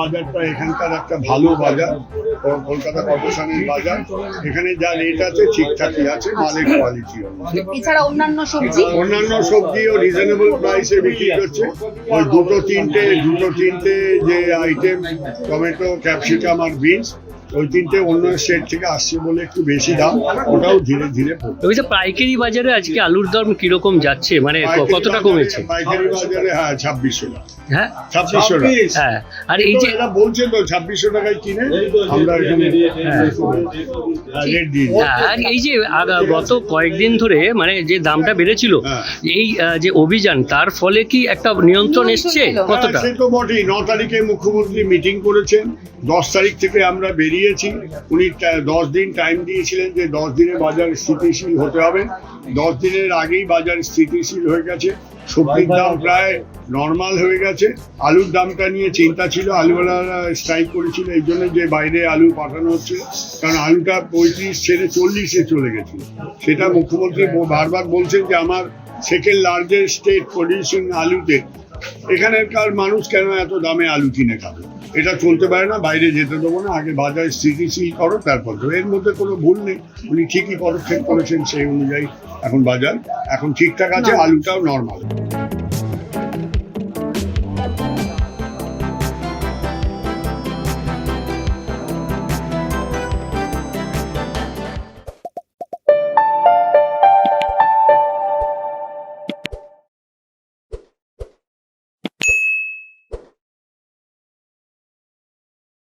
বাজারটা এখানকার একটা ভালো বাজার কলকাতা কর্পোরেশনের বাজার। এখানে যা রেট আছে ঠিকঠাকই আছে মালের কোয়ালিটি এছাড়া অন্যান্য সবজি? অন্যান্য সবজিও রিজনেবল প্রাইসে বিক্রি করছে। ওই দুটো তিনটে দুটো তিনটে যে আইটেম টমেটো ক্যাপসিকাম আর বিনস ওই তিনটে অন্য স্টেট থেকে আসছে বলে একটু বেশি দাম ওটাও ধীরে ধীরে ওই যে পাইকারি বাজারে আজকে আলুর দাম কীরকম যাচ্ছে? মানে কতটা কমেছে? পাইকারি বাজারে হ্যাঁ ছাব্বিশশো টাকা। হ্যাঁ? ছাব্বিশশো টাকা। হ্যাঁ। আর এই যে এরা বলছে তো ছাব্বিশশো টাকায় কিনে আমরা এখানে রেট দিই। হ্যাঁ, আর এই যে গত কয়েকদিন ধরে মানে যে দামটা বেড়েছিল। এই যে অভিযান তার ফলে কি একটা নিয়ন্ত্রণ এসছে? কতটা? সে তো বটেই। ন তারিখে মুখ্যমন্ত্রী মিটিং করেছেন। দশ তারিখ থেকে আমরা বেরিয়েছি। উনি দশ দিন টাইম দিয়েছিলেন যে দশ দিনে বাজার স্থিতিশীল হতে হবে। দশ দিনের আগেই বাজার স্থিতিশীল হয়ে গেছে। সবজির দাম প্রায় নর্মাল হয়ে গেছে। আলুর দামটা নিয়ে চিন্তা ছিল। আলুওয়ালারা স্ট্রাইক করেছিল এই জন্য যে বাইরে আলু পাঠানো হচ্ছে কারণ আলুটা পঁয়ত্রিশ ছেড়ে চল্লিশে চলে গেছিল। সেটা মুখ্যমন্ত্রী বারবার বলছেন যে আমার সেকেন্ড লার্জেস্ট স্টেট প্রডিউসিং আলুতে এখানকার মানুষ কেন এত দামে আলু কিনে খাবে? এটা চলতে পারে না বাইরে যেতে দেবো না আগে বাজার স্থিতিশীল করো তারপর তো এর মধ্যে কোনো ভুল নেই। উনি ঠিকই পদক্ষেপ করেছেন সেই অনুযায়ী এখন বাজার। এখন ঠিকঠাক আছে আলুটাও নর্মাল